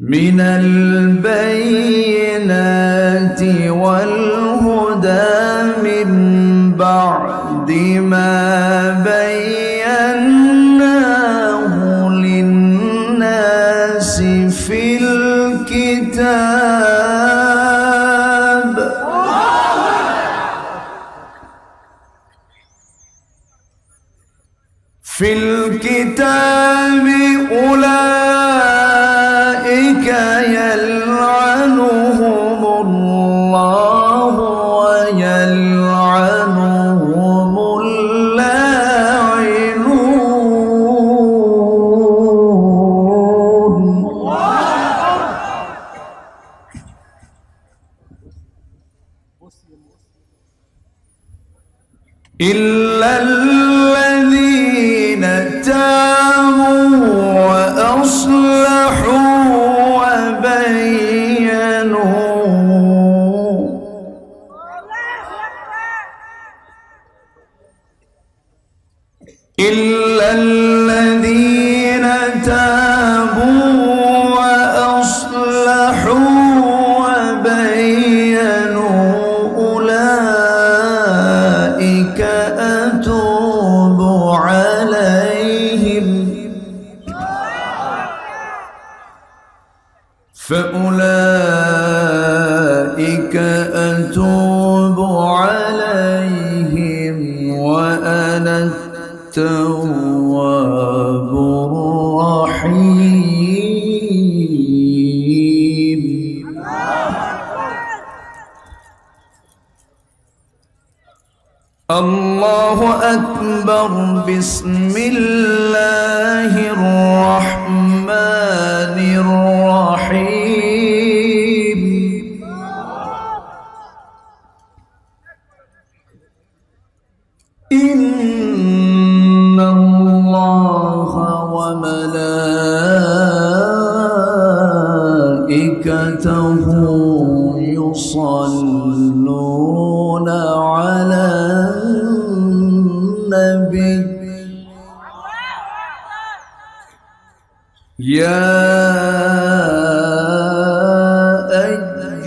من البينات والهدى من بعد ما بيناه illel أكبر بسم الله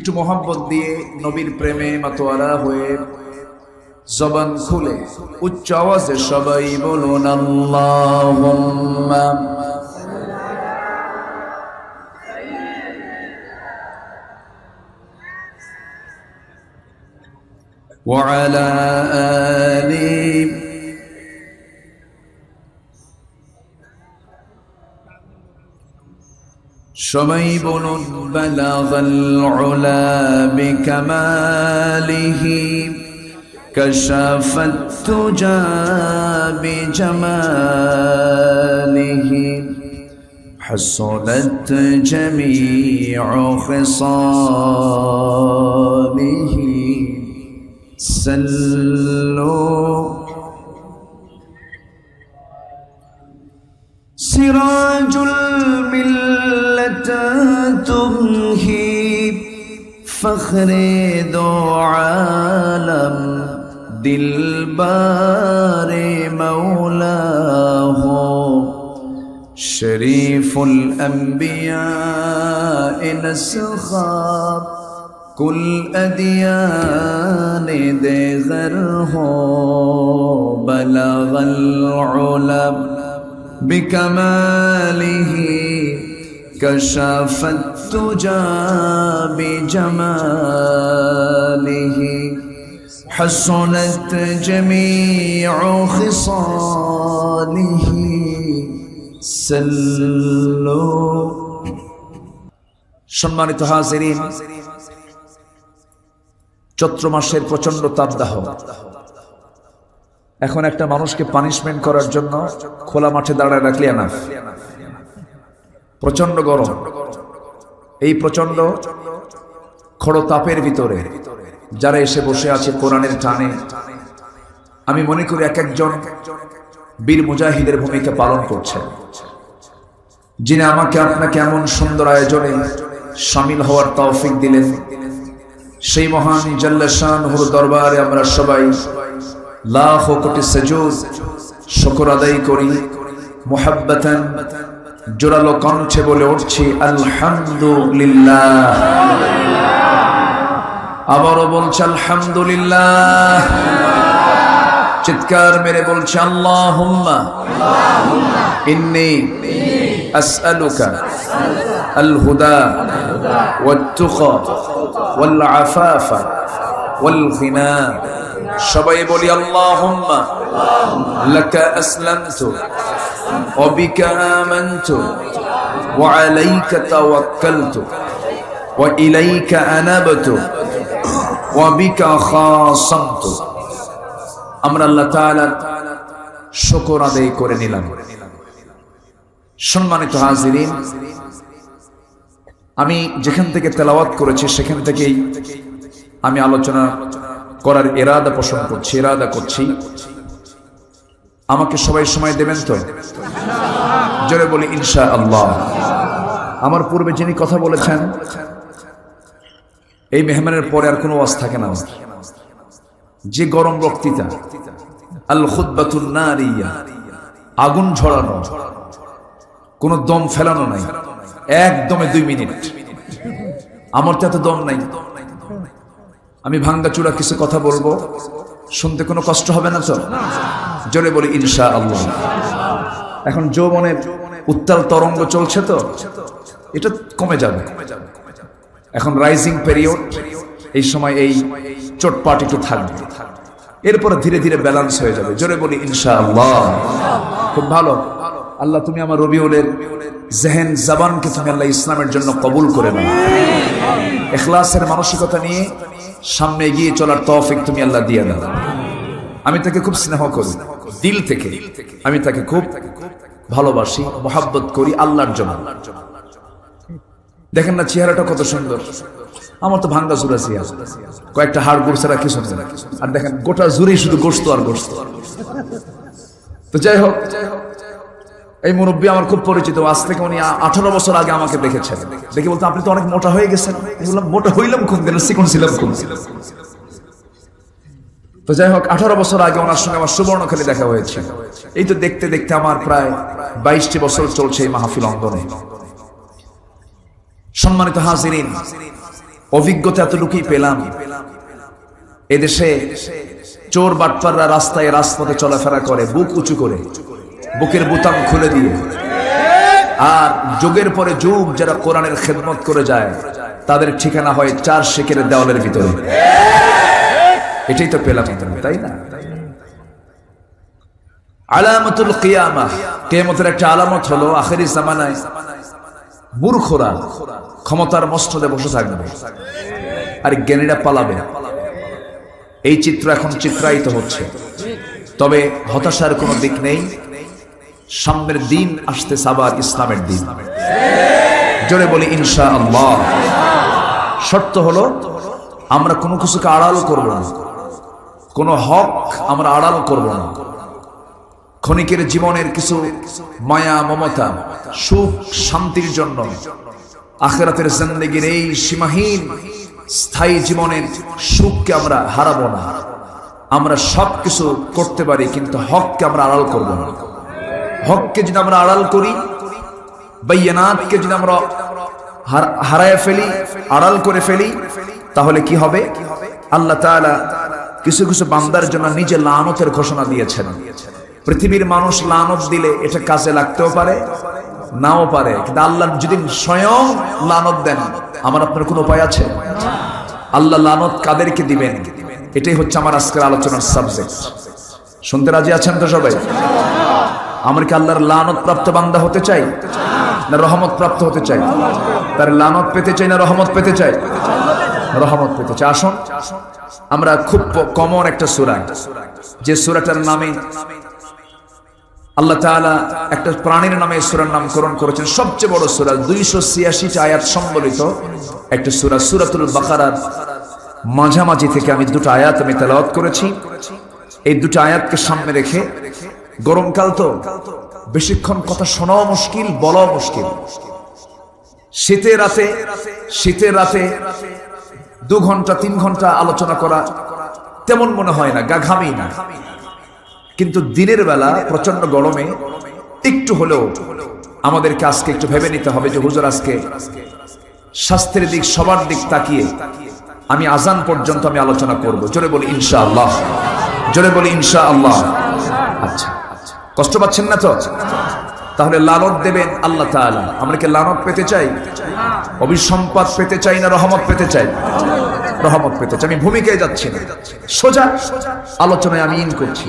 একটু মোহাম্মত দিয়ে নবীর প্রেমে মাতোয়ারা হয়ে জবান খুলে উচ্চ আওয়াজে সবাই বলুন আল্লাহুম্মা وعلى آله সবাই বলুন বালাগাল উলা বিকামালিহি كشف التجى بجماله حصلت جميع خصاله سلوا سراج الملة تمهي فخر دو عالم دلبار مولاه. شريف الأنبياء نسخاب كل أديان دغر بلغ العلم. بكماله كشف التجى بجماله حسنت جميع خصاله سلوا সম্মানিত হাজিরিন চৈত্র মাসের প্রচন্ড তাপদাহ এখন একটা মানুষকে পানিশমেন্ট করার জন্য খোলা মাঠে দাঁড়ায় রাখলে না প্রচণ্ড গরম। এই প্রচণ্ড খড় তাপের ভিতরে যারা এসে বসে আছে কোরআনের টানে, আমি মনে করি এক একজন বীর মুজাহিদের ভূমিকা পালন করছেন যিনি আমাকে আপনাকে এমন সুন্দর আয়োজনে সামিল হওয়ার তৌফিক দিলেন। সেই মহান জাল্লাশান হুর দরবারে আমরা সবাই লাখ কোটি সেজুজ শকর আদায় করি জোরালো কণ্ঠে বলে উঠছি, আলহামদুলিল্লাহ। আবারও বলছে, আলহামদুলিল্লাহ। চিৎকার মেরে বলছে আল্লাহ ইন্নি আসআলুকা আল ওয়াত তুকা ওয়াল আফাফা ওয়াল সবাই বলি আল্লাহুম্মা আমরা আল্লাহ আদায় করে নিলাম। সম্মানিত হাজিরিন, আমি যেখান থেকে তেলাওয়াত করেছি, সেখান থেকেই আমি আলোচনা করার এরাদা পোষণ করছি, এরাদা করছি। আমাকে সবাই সময় দেবেন তো? জোরে বলি ইনশা আল্লাহ আমার পূর্বে যিনি কথা বলেছেন, এই মেহমানের পরে আর কোনো ওয়াজ থাকে না। যে গরম বক্তৃতা আল খুদ্বাতুল নারিয়া, আগুন ঝরানো, কোনো দম ফেলানো নাই। একদমে দুই মিনিট। আমার তো এত দম নাই। আমি ভাঙ্গা চূড়া কিছু কথা বলব? শুনতে কোনো কষ্ট হবে না তো? জোরে বলি ইনশা আল্লাহ এখন যৌবনের উত্তাল তরঙ্গ চলছে তো? এটা কমে যাবে। এখন রাইজিং পেরিয়ড এই সময় এই চোটপাট একটু থাকবে। এরপরে ধীরে ধীরে ব্যালেন্স হয়ে যাবে। জোরে বলি ইনশা আল্লাহ খুব ভালো। আল্লাহ, তুমি আমার রবিউলের জেহেন জবানকে তুমি আল্লাহ ইসলামের জন্য কবুল করে নাও। এখলাসের মানসিকতা নিয়ে সামনে এগিয়ে চলার তৌফিক তুমি আল্লাহ দিয়ে দাও। আমি তাকে খুব স্নেহ করি, দিল থেকে। আমি তাকে খুব ভালোবাসি, মহাব্বত করি আল্লাহর জন্য। দেখেন না চেহারাটা কত সুন্দর। আমার তো ভাঙ্গা জুড়া চেহারা। কয়েকটা হাড় গোড় ছাড়া কিছু আর দেখেন গোটা জুড়েই শুধু গোস্ত আর গোস্ত তো যাই হোক যাই হোক এই মুরব্বী আমার খুব পরিচিত। আজ থেকে উনি আঠারো বছর আগে আমাকে দেখেছেন। দেখে বলতো, আপনি তো অনেক মোটা হয়ে গেছেন। মোটা হইলাম কোন দিন? চিকন ছিলাম কোন তো যাই হোক, আঠারো বছর আগে ওনার সঙ্গে আমার সুবর্ণখালী দেখা হয়েছে। এই তো দেখতে দেখতে আমার প্রায় বাইশটি বছর চলছে এই মাহফিল অঙ্গনে। সম্মানিত হাজিরিন, অভিজ্ঞতা এতটুকুই পেলাম। এদেশে চোর বাটপাররা রাস্তায় রাজপথে চলাফেরা করে, বুক উঁচু করে। বুকের বুতাম খুলে দিয়ে আর যুগের পরে যুগ যারা কোরআনের খেদমত করে যায়, তাদের ঠিকানা হয় চার শেখের দেওয়ালের ভিতরে। এটাই তো পেলাম তাই না? আলামতুল কিয়ামা একটা আলামত হলো আখেরি জামানায় মূর্খরা ক্ষমতার মস্তদে বসে থাকবে। আর জ্ঞানীরা পালাবে। এই চিত্র এখন চিত্রায়িত হচ্ছে। তবে হতাশার কোনো দিক নেই। সামনের দিন আসতে সাবার ইসলামের দিন। জোরে বলি ইনশা আল্লাহ শর্ত হলো, আমরা কোনো কিছুকে আড়াল করব না। কোনো হক আমরা আড়াল করব না। ক্ষণিকের জীবনের কিছু মায়া, মমতা, সুখ, শান্তির জন্য আখেরাতের জিন্দগির এই সীমাহীন স্থায়ী জীবনের সুখকে আমরা হারাবো না। আমরা সব কিছু করতে পারি, কিন্তু হককে আমরা আড়াল করব না। হককে যদি আমরা আড়াল করি, বাইয়ানাতকে যদি আমরা হারায় ফেলি, আড়াল করে ফেলি, তাহলে কি হবে? আল্লাহ তাআলা কিছু কিছু বান্দার জন্য নিজে লানতের ঘোষণা দিয়েছেন। পৃথিবীর মানুষ লানত দিলে এটা কাজে লাগতেও পারে, নাও পারে। কিন্তু আল্লাহ যদি স্বয়ং লানত দেন, আমার আপনার কোনো উপায় আছে? আল্লাহ লানত কাদেরকে দিবেন? এটাই হচ্ছে আমার আজকের আলোচনার সাবজেক্ট শুনতে রাজি আছেন তো সবাই? আমরা কি আল্লাহর লানত প্রাপ্ত বান্দা হতে চাই? না রহমত প্রাপ্ত হতে চাই? তার লানত পেতে চাই না রহমত পেতে চাই? রহমত পেতে চাই। আসুন, আমরা খুব কমন একটা সুরা। যে সুরাটার নামে আল্লাহ তাআলা একটা প্রাণীর নামে সূরার নামকরণ করেছেন। সবচেয়ে বড় সূরা 286 আয়াত সম্বলিত একটা সূরা, সূরাতুল বাকারার মাঝামাঝি থেকে আমি দুটো আয়াত আমি তেলাওয়াত করেছি। এই দুটো আয়াতকে সামনে রেখে গরমকাল তো। বেশিক্ষণ কথা শোনাও মুশকিল, বলাও মুশকিল। শীতের রাতে শীতের রাতে দু ঘণ্টা, তিন ঘণ্টা আলোচনা করা তেমন মনে হয় না গা ঘামেই না। কিন্তু দিনের বেলা প্রচণ্ড গরমে একটু হলেও আমাদেরকে আজকে একটু ভেবে নিতে হবে যে হুজুর আজকে স্বাস্থ্যের দিক, সবার দিক তাকিয়ে আমি আজান পর্যন্ত আমি আলোচনা করব। জোরে বলি ইনশা আল্লাহ জোরে বলি ইনশা আল্লাহ আচ্ছা। কষ্ট পাচ্ছেন না তো? তাহলে লালত দেবেন আল্লাহ আমরা কি লানত পেতে চাই? অভিসম্পাদ পেতে চাই না রহমত পেতে চাই? রহমত পেতে চাই। আমি ভূমিকায় যাচ্ছি না। সোজা আলোচনায় আমি ইন করছি।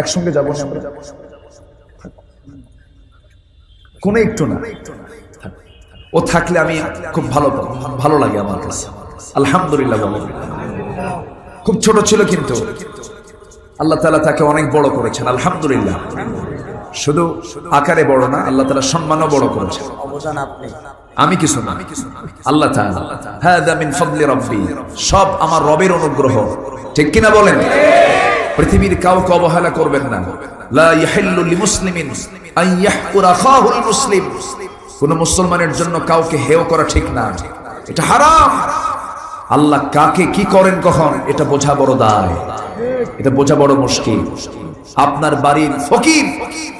একসঙ্গে যাব না কোনো একটু না। ও থাকলে আমি খুব ভালো ভালো লাগে আমার কাছে। আলহামদুলিল্লাহ খুব ছোট ছিল কিন্তু। আল্লাহ তালা তাকে অনেক বড় করেছেন আলহামদুলিল্লাহ। শুধু আকারে বড় না আল্লাহ তালা সম্মানও বড় করেছেন। আমি কিছু না আল্লাহ মিন সব আমার রবের অনুগ্রহ। ঠিক কিনা বলেন? পৃথিবীর কাউকে অবহেলা করবেন না। কোন মুসলমানের জন্য কাউকে হেও করা ঠিক না। এটা হারাম। আল্লাহ কাকে কি করেন কখন, এটা বোঝা বড় দায়। এটা বোঝা বড় মুশকিল। আপনার বাড়ির ফকির,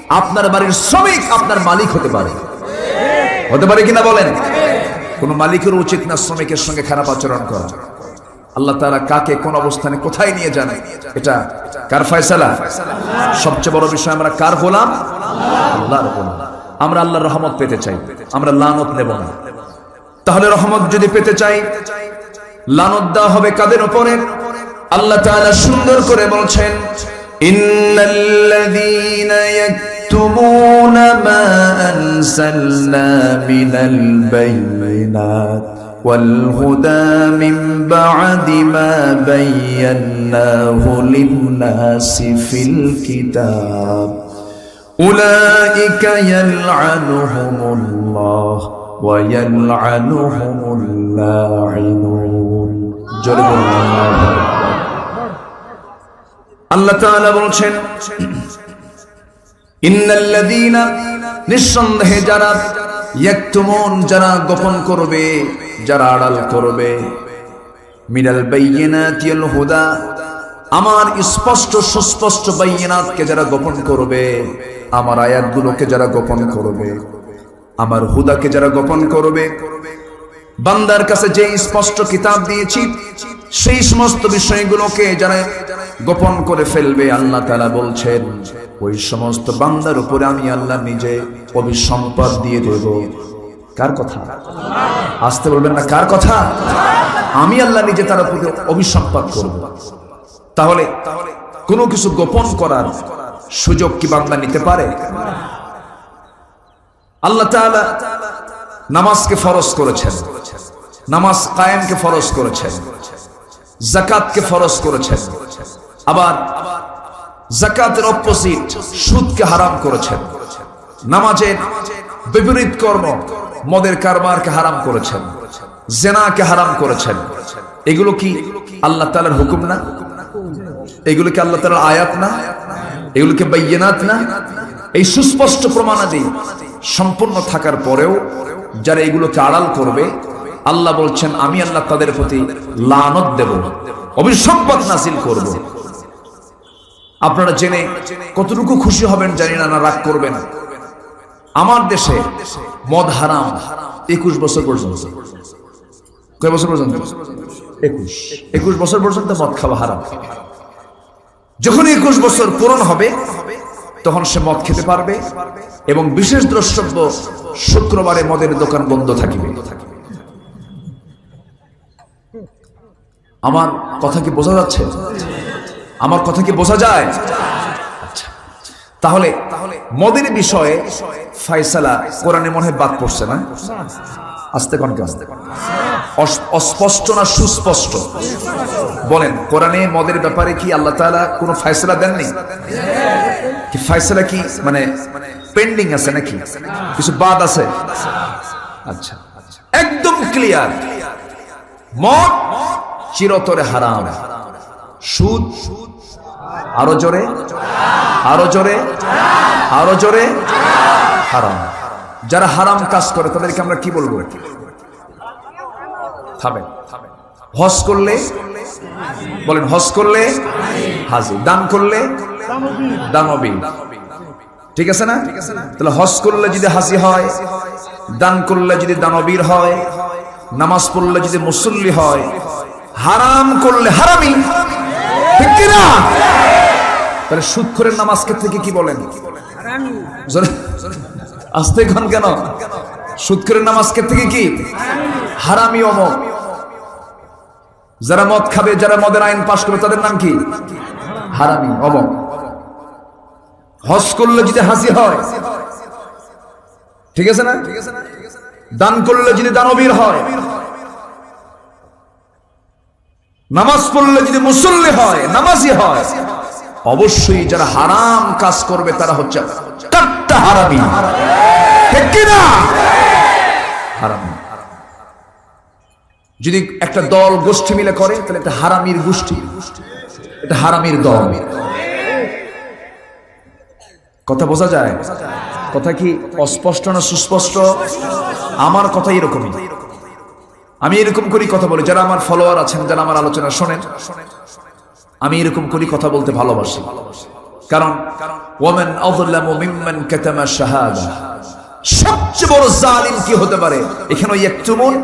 আপনার বাড়ির শ্রমিক আপনার মালিক হতে পারে। হতে পারে কিনা বলেন? কোন মালিকের উচিত না শ্রমিকের সঙ্গে খারাপ আচরণ করা। আল্লাহ তারা কাকে কোন অবস্থানে কোথায় নিয়ে যান, এটা কার ফয়সালা? সবচেয়ে বড় বিষয়, আমরা কার গোলাম? আল্লাহর গোলাম। আমরা আল্লাহর রহমত পেতে চাই। আমরা লানত নেব না। তাহলে রহমত যদি পেতে চাই লানত দেওয়া হবে কাদের উপরে আল্লাহ তাআলা সুন্দর করে বলছেন ইন্নাল্লাযীনা يكتمون ما أنزلنا من البينات والهدى من بعد ما بيناه للناس في الكتاب أولئك يلعنهم الله ويلعنهم اللاعنون আল্লাহ বলছেন নিঃসন্দেহে যারা ইয়াকতুমুন, যারা গোপন করবে, যারা আড়াল করবে, মিনাল বাইয়িনাতি আল হুদা, আমার স্পষ্ট সুস্পষ্ট বাইনাতকে যারা গোপন করবে, আমার আয়াতগুলোকে যারা গোপন করবে, আমার হুদাকে যারা গোপন করবে বান্দার কাছে যে স্পষ্ট কিতাব দিয়েছি, সেই সমস্ত বিষয়গুলোকে যারা গোপন করে ফেলবে, আল্লাহ তালা বলছেন, ওই সমস্ত বান্দার উপরে আমি আল্লাহ নিজে অভিসম্পদ দিয়ে দেব। কার কথা? আসতে বলবেন না, কার কথা? আমি আল্লাহ নিজে তার উপরে অভিসম্পাদ করব। তাহলে কোনো কিছু গোপন করার সুযোগ কি বান্দা নিতে পারে? আল্লাহ তাআলা নামাজকে ফরজ করেছেন। নামাজ কায়েমকে ফরজ করেছেন জাকাতকে ফরজ করেছেন, আবার জাকাতের অপোজিট সুদকে হারাম করেছেন, নামাজের বিপরীত কর্ম মদের কারবারকে হারাম করেছেন, জেনাকে হারাম করেছেন। এগুলো কি আল্লাহ তাআলার হুকুম না? এগুলো কি আল্লাহ তাআলার আয়াত না? এগুলোকে বাইয়ানাত না? এই সুস্পষ্ট প্রমাণাদি সম্পূর্ণ থাকার পরেও যারা এগুলোকে আড়াল করবে আল্লাহ বলছেন, আমি আল্লাহ তাদের প্রতি লানত দেব, অভিসম্পদ নাসিল করব। আপনারা জেনে কতটুকু খুশি হবেন জানি না রাগ করবেন। আমার দেশে মদ হারাম একুশ বছর পর্যন্ত। কয় বছর পর্যন্ত? একুশ। একুশ বছর পর্যন্ত মদ খাওয়া হারাম। যখন একুশ বছর পূরণ হবে, তখন সে মদ খেতে পারবে এবং বিশেষ দ্রষ্টব্য শুক্রবারে মদের দোকান বন্ধ থাকিবে। আমার কথা কি বোঝা যাচ্ছে? আমার কথা কি বোঝা যায়? আচ্ছা। তাহলে মদের বিষয়ে ফাইসালা কোরআনে মনে হয় বাদ পড়ছে না? আস্তে কন কেন অস- অস্পষ্ট না সুস্পষ্ট? বলেন, কোরআনে মদের ব্যাপারে কি আল্লাহ তাআলা কোনো ফাইসলা দেননি? কি ফাইসলা কি মানে পেন্ডিং আছে নাকি? কিছু বাদ আছে? আচ্ছা। একদম ক্লিয়ার। মদ চিরতরে হারাম। সুদ? আরও জোরে? আরও জোরে? আরও জোরে? হারাম। যারা হারাম কাজ করে, তাদেরকে আমরা কি বলব? হজ করলে? বলেন, হজ করলে? হাজি। দান করলে? দানবী ঠিক আছে না? তাহলে হজ করলে যদি হাসি হয়, দান করলে যদি দানবীর হয়, নামাজ পড়লে যদি মুসল্লি হয় হারাম করলে হারামি। ঠিক কি না তাহলে সুৎখরের নামাজকে থেকে কি বলেন? আস্তে এখন কেন? সুৎখরের নামাজকে থেকে কি? হারামি অমক যারা মদ খাবে যারা মদের আইন পাশ করবে তাদের নাম কি? হারামি অমক হজ করলে যদি হাসি হয় ঠিক আছে না? দান করলে যদি দানবীর হয় নামাজ পড়লে যদি মুসল্লি হয়, নামাজি হয়, অবশ্যই যারা হারাম কাজ করবে তারা হচ্ছে কাট্টা হারামি। ঠিক কি না? হারামি। যদি একটা দল গোষ্ঠী মিলে করে, তাহলে একটা হারামির গোষ্ঠী। এটা হারামির দল। কথা বোঝা যায়? কথা কি অস্পষ্ট না সুস্পষ্ট? আমার কথা এরকমই। আমি এরকম করি কথা বলি। যারা আমার ফলোয়ার আছেন, যারা আমার আলোচনা শোনেন, আমি এরকম করি কথা বলতে ভালোবাসি। কারণ শাহাদা। সবচেয়ে বড় জালিম কি হতে পারে? এখানে ইয়াকতুমুন,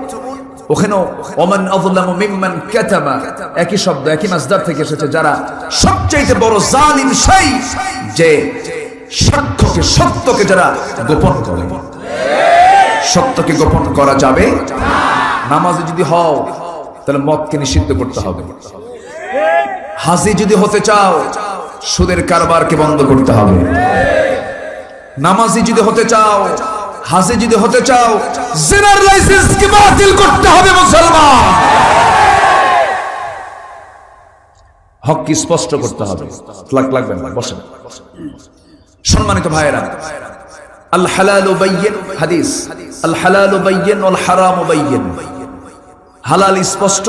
ওখানেও ওমান একই শব্দ, একই থেকে এসেছে। যারা সবচেয়ে বড় সত্যকে যারা গোপন করে। সত্যকে গোপন করা যাবে নামাজে যদি হও, তাহলে মদকে নিষিদ্ধ করতে হবে। হাসি যদি হতে চাও, সুদের কারবারকে বন্ধ করতে হবে। নামাজি যদি হতে চাও হাসি যদি হতে চাও, জেনার লাইসেন্সকে বাতিল করতে হবে মুসলমান। হক কি স্পষ্ট করতে হবে? লাগ লাগবে না, বসেন। সম্মানিত ভাইয়েরা, আল হালাল হাদিস। আল হালাল বাইয়িন ওয়াল হারাম বাইয়িন। হালাল স্পষ্ট,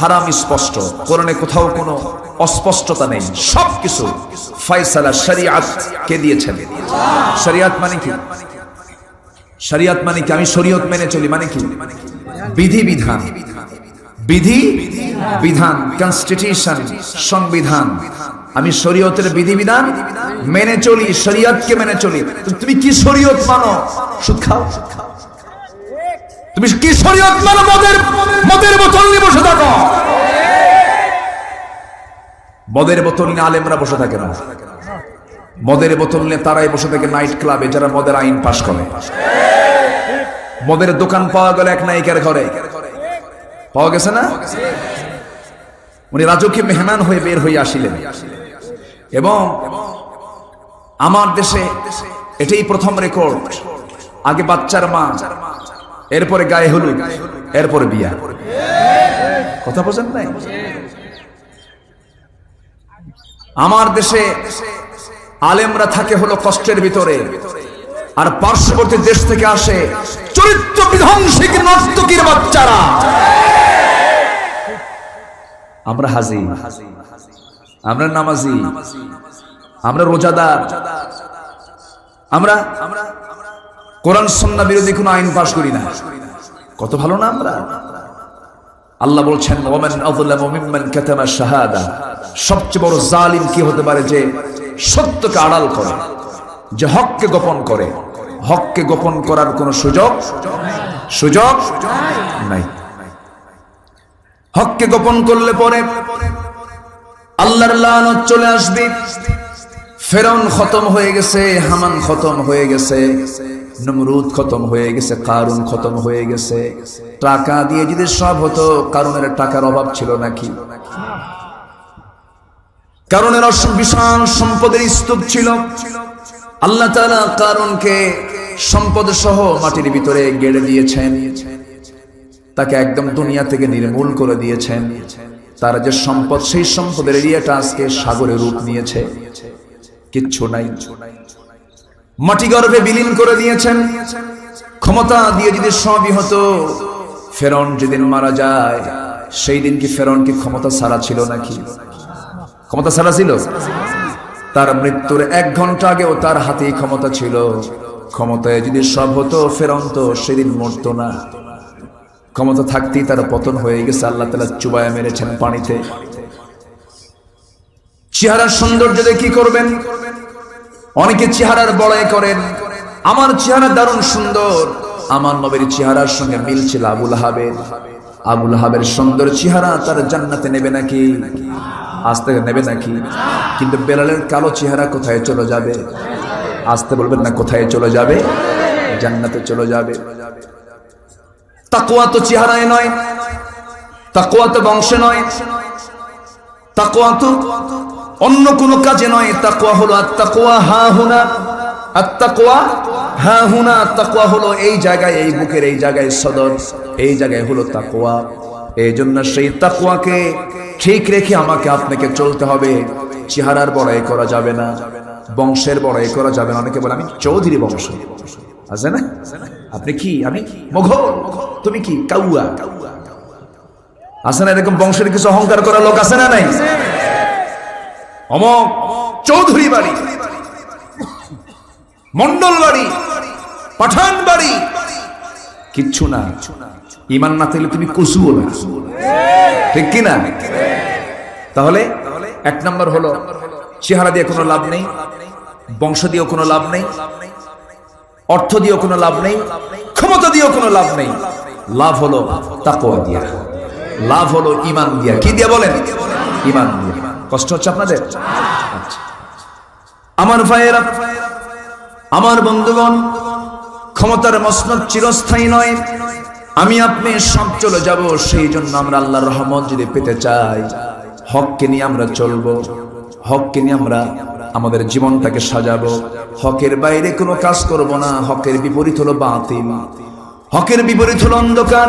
হারাম স্পষ্ট। কোরআনে কোথাও কোনো অস্পষ্টতা নেই। ফয়সালা শরিয়াত কে দিয়েছেন? শরিয়াত মানে কি? শরিয়াত মানে কি? আমি মেনে চলি মানে কি? বিধি বিধান। বিধি বিধান কনস্টিটিউশন সংবিধান। আমি শরীয়তের বিধিবিধান মেনে চলি, শরীয়তকে মেনে চলি। তুমি কি শরীয়ত মানো? সুদ খাও। তুমি কি শরীয়ত মানো মদের মদের বোতল নিয়ে বসে থাকো। মদের বোতল নিয়ে আলেমরা বসে থাকে না। মদের বোতল নিয়ে তারাই বসে থাকে নাইট ক্লাবে, যারা মদের আইন পাশ করে। মদের দোকান পাওয়া গেল এক নায়িকার ঘরে। পাওয়া গেছে না? উনি রাজকীয় মেহমান হয়ে বের হয়ে আসিলেন। এবং আমার দেশে এটাই প্রথম রেকর্ড। আগে বাচ্চার মা এরপরে গায়ে হলুদ, এরপরে বিয়া। কথা বোঝেন নাই? আমার দেশে আলেমরা থাকে হলো কষ্টের ভিতরে, আর পার্শ্ববর্তী দেশ থেকে আসে চরিত্র বিধ্বংসী নর্তকীর বাচ্চারা। আমরা হাজি, আমরা নামাজি, আমরা রোজাদার, আমরা কোরআন সন্না বিরোধী কোনো আইন পাশ করি না। কত ভালো না আমরা? আল্লাহ বলছেন সবচেয়ে বড় জালিম কি হতে পারে যে সত্যকে আড়াল করে, যে হককে গোপন করে? হককে গোপন করার কোনো সুযোগ সুযোগ নাই। হককে গোপন করলে পরে আল্লাহর চলে আসবে। ফেরন খতম হয়ে গেছে, হামান খতম হয়ে গেছে। নমরুদ খতম হয়ে গেছে, কারুন খতম হয়ে গেছে। টাকা দিয়ে যদি সব হতো কারণের টাকার অভাব ছিল নাকি? কারণের বিশাল সম্পদের স্তূপ ছিল। আল্লাহ তাআলা কারণকে সম্পদ সহ মাটির ভিতরে গেড়ে দিয়েছেন। তাকে একদম দুনিয়া থেকে নির্মূল করে দিয়েছেন। তার যে সম্পদ, সেই সম্পদের এরিয়াটা আজকে সাগরে রূপ নিয়েছে। কিচ্ছু নাই। মাটি গর্ভে বিলীন করে দিয়েছেন। ক্ষমতা দিয়ে যদি সবই হতো, ফেরন যেদিন মারা যায়, সেই দিন কি ফেরন কি ক্ষমতা ছাড়া ছিল নাকি? ক্ষমতা ছাড়া ছিল? তার মৃত্যুর এক ঘণ্টা আগেও তার হাতেই ক্ষমতা ছিল। ক্ষমতায় যদি সব হতো, ফেরন তো সেদিন মরতো না। ক্ষমতা থাকতেই তার পতন হয়ে গেছে, আল্লাহ তালা চুবায় মেরেছেন পানিতে। চেহারার সৌন্দর্য দিয়ে কি করবেন? অনেকে চেহারার বড়াই করেন, আমার চেহারা দারুণ সুন্দর। আমার নবীর চেহারার সঙ্গে মিল ছিল আবুল হাবের। আবুল হাবের সুন্দর চেহারা তার জান্নাতে নেবে নাকি? আসতে নেবে নাকি? কিন্তু বেলালের কালো চেহারা কোথায় চলে যাবে? আসতে বলবেন না কোথায় চলে যাবে? জান্নাতে চলে যাবে। তাকুয়া তো চেহারায় নয় তাকুয়া তো বংশে নয়। তাকুয়া তো অন্য কোনো কাজে নয় তাকুয়া হলো আত্মাকুয়া হা হুনা আত্মাকুয়া হা হুনা তাকুয়া হলো এই জায়গায়, এই বুকের এই জায়গায় সদর, এই জায়গায় হলো তাকুয়া এই জন্য সেই তাকুয়াকে ঠিক রেখে আমাকে আপনাকে চলতে হবে। চেহারার বড়াই করা যাবে না, বংশের বড়াই করা যাবে না। অনেকে বলে, আমি চৌধুরী বংশ। আছে না? আপনি কি? আমি মোঘল? তুমি কি? কাউয়া? আছে না এরকম বংশের কিছু অহংকার করার লোক আছে না নাই? অমক চৌধুরী বাড়ি মন্ডল বাড়ি, পাঠান বাড়ি। কিচ্ছু না। ইমান না থাকলে তুমি কচুও না। ঠিক কি না তাহলে এক নম্বর হলো, চেহারা দিয়ে কোনো লাভ নেই, বংশ দিয়েও কোনো লাভ নেই, অর্থ দিয়েও কোনো লাভ নেই, ক্ষমতা দিয়েও কোনো লাভ নেই। লাভ হলো তাকোয়া দিয়া। লাভ হলো ইমান দিয়া। কি দিয়া বলেন? ইমান দিয়া। কষ্ট হচ্ছে আপনাদের? আচ্ছা। আমার ভাইয়েরা, আমার বন্ধুগণ, ক্ষমতার মসনদ চিরস্থায়ী নয়। আমি আপনি সব চলে যাব, সেই জন্য আমরা আল্লাহর রহমত যদি পেতে চাই, হককে নিয়ে আমরা চলবো, হককে নিয়ে আমরা আমাদের জীবনটাকে সাজাবো। হকের বাইরে কোনো কাজ করব না, হকের বিপরীত হলো বাতিল। হকের বিপরীত হলো অন্ধকার।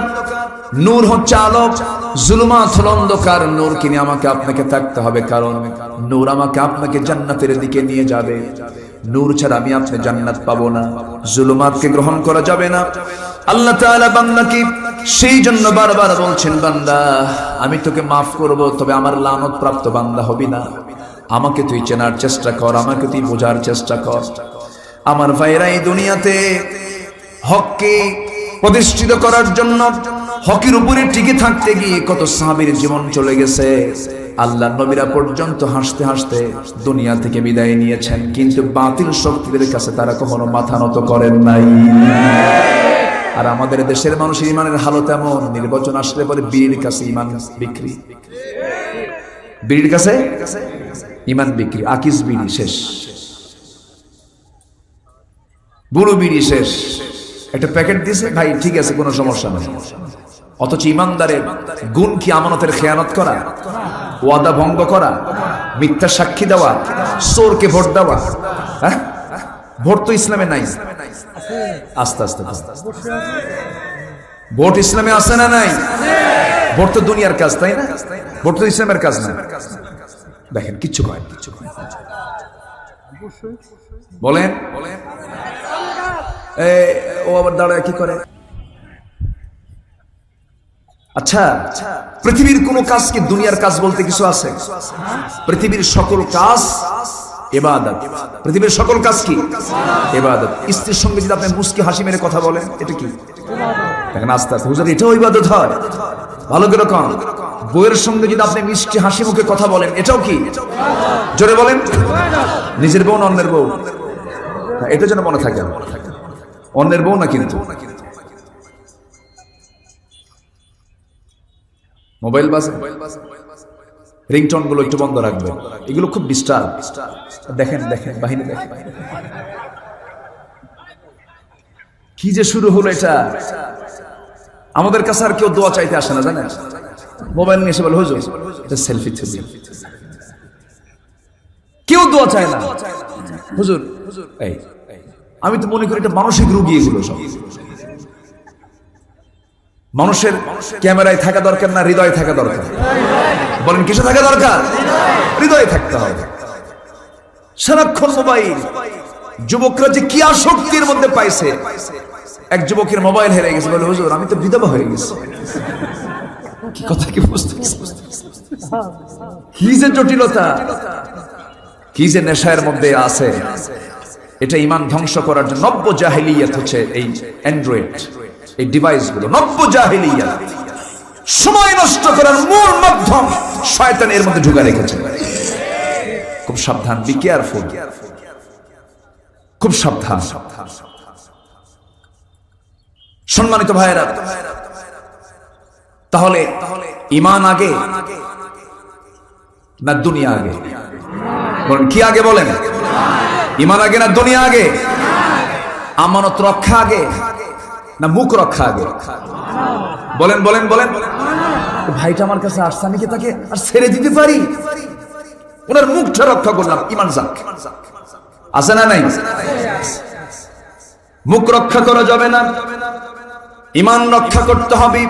নূর হচ্ছে আলোক। জুলুমাত অন্ধকার। নূর কিনে আমাকে আপনাকে থাকতে হবে? কারণ নূর আমাকে আপনাকে জান্নাতের দিকে নিয়ে যাবে। নূর ছাড়া আমি আপনি জান্নাত পাবো না। জুলুমাতকে গ্রহণ করা যাবে না। আল্লাহ তাআলা বান্দাকে সেই জন্য বারবার বলছেন, বান্দা, আমি তোকে মাফ করব, তবে আমার লানত প্রাপ্ত বান্দা হবি না। আমাকে তুই চেনার চেষ্টা কর, আমাকে তুই বোঝার চেষ্টা কর। আমার ভাইরা এই দুনিয়াতে হককে প্রতিষ্ঠিত করার জন্য হকির উপরে টিকে থাকতে গিয়ে কত সাহাবীর জীবন চলে গেছে। আল্লাহ নবীরা পর্যন্ত হাসতে হাসতে দুনিয়া থেকে বিদায় নিয়েছেন, কিন্তু বাতিল শক্তিদের কাছে তারা কখনো মাথা নত করেন নাই। আর আমাদের দেশের মানুষের ইমানের হালত এমন, নির্বাচন আসলে পরে বীরের কাছে ইমান বিক্রি। বিড়ির কাছে? ইমান বিক্রি। আকিস বিড়ি শেষ। বুড়ো বিড়ি শেষ। একটা প্যাকেট দিয়েছে ভাই ঠিক আছে কোনো সমস্যা নেই। অথচ ইমানদারের গুণ কি আমানতের খেয়ানত করা? ওয়াদা ভঙ্গ করা? মিথ্যা সাক্ষী দেওয়া? চোরকে ভোট দেওয়া? হ্যাঁ? ভোট তো ইসলামে নাই। আস্তে আস্তে। ভোট ইসলামে আছে না নাই? ভোট তো দুনিয়ার কাজ তাই না? ভোট তো ইসলামের কাজ না। দেখেন কিচ্ছু কয় কিচ্ছু কয়। বলেন। এ, ও আবার দাঁড়ায়, কি করে? আচ্ছা পৃথিবীর কোন কাজ কি দুনিয়ার কাজ বলতে কিছু আছে? পৃথিবীর সকল কাজ এবাদত পৃথিবীর সকল কাজ কি? এবাদত স্ত্রীর সঙ্গে যদি আপনি মুসকি হাসি মেরে কথা বলেন, এটা কি? দেখেন, আস্তে আস্তে হুজুর এটাও ইবাদত হয়। ভালো করে কন। বইয়ের সঙ্গে যদি আপনি মিষ্টি হাসি মুখে কথা বলেন, এটাও কি? জোরে বলেন। নিজের বউ অন্যের বউ? এটা যেন মনে থাকে। আমার। অন্যের বউ না কিন্তু মোবাইল বাজে রিংটনগুলো একটু বন্ধ রাখবে। এগুলো খুব ডিস্টার্ব দেখেন দেখেন বাহিনী দেখেন। কি যে শুরু হলো এটা। আমাদের কাছে আর কেউ দোয়া চাইতে আসে না, জানেন? মোবাইল নিয়ে এসে বলে, হুজুর, এটা সেলফি ছবি। কেউ দোয়া চায় না। হুজুর, এই আমি তো মনে করি এটা মানসিক রুগী এগুলো সব। মানুষের ক্যামেরায় থাকা দরকার না, হৃদয় থাকা দরকার। বলেন, কিসে থাকা দরকার? হৃদয়ে থাকতে হবে। সারাক্ষণ মোবাইল। যুবকরা যে কি আসক্তির মধ্যে পাইছে। এক যুবকের মোবাইল হেরে গেছে, বলে, হুজুর, আমি তো বিধবা হয়ে গেছি। কি কথা, কি বুঝতে কি যে জটিলতা। কি যে নেশার মধ্যে আছে। এটা ইমান ধ্বংস করার জন্য নব্য জাহিলিয়াত হচ্ছে এই অ্যান্ড্রয়েড এই ডিভাইসগুলো। নব্য জাহিলিয়াত। সময় নষ্ট করার মূল মাধ্যম শয়তান এর মধ্যে ঢুকা রেখেছে। খুব সাবধান বি কেয়ারফুল খুব সাবধান। সম্মানিত ভাইয়েরা, তাহলে ইমান আগে না দুনিয়া আগে? কি আগে বলেন? ইমান আগে না দুনিয়া আগে? আমানত রক্ষা আগে না মুখ রক্ষা আগে? বলেন বলেন বলেন। ভাইটা আমার কাছে আসছে, আমি কি তাকে আর ছেড়ে দিতে পারি? ওনার মুখটা রক্ষা করলাম, ইমান যাক। আছে না নাই? মুখ রক্ষা করা যাবে না। ইমান রক্ষা করতে হবে।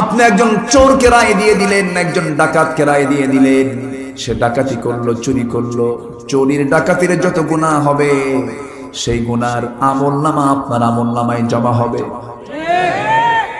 আপনি একজন চোরকে রায় দিয়ে দিলেন, একজন ডাকাতকে রায় দিয়ে দিলেন। সে ডাকাতি করল, চুরি করল। চুরির ডাকাতির যত গুণা হবে সেই গুনার আমল নামা আপনার আমল নামায় জমা হবে।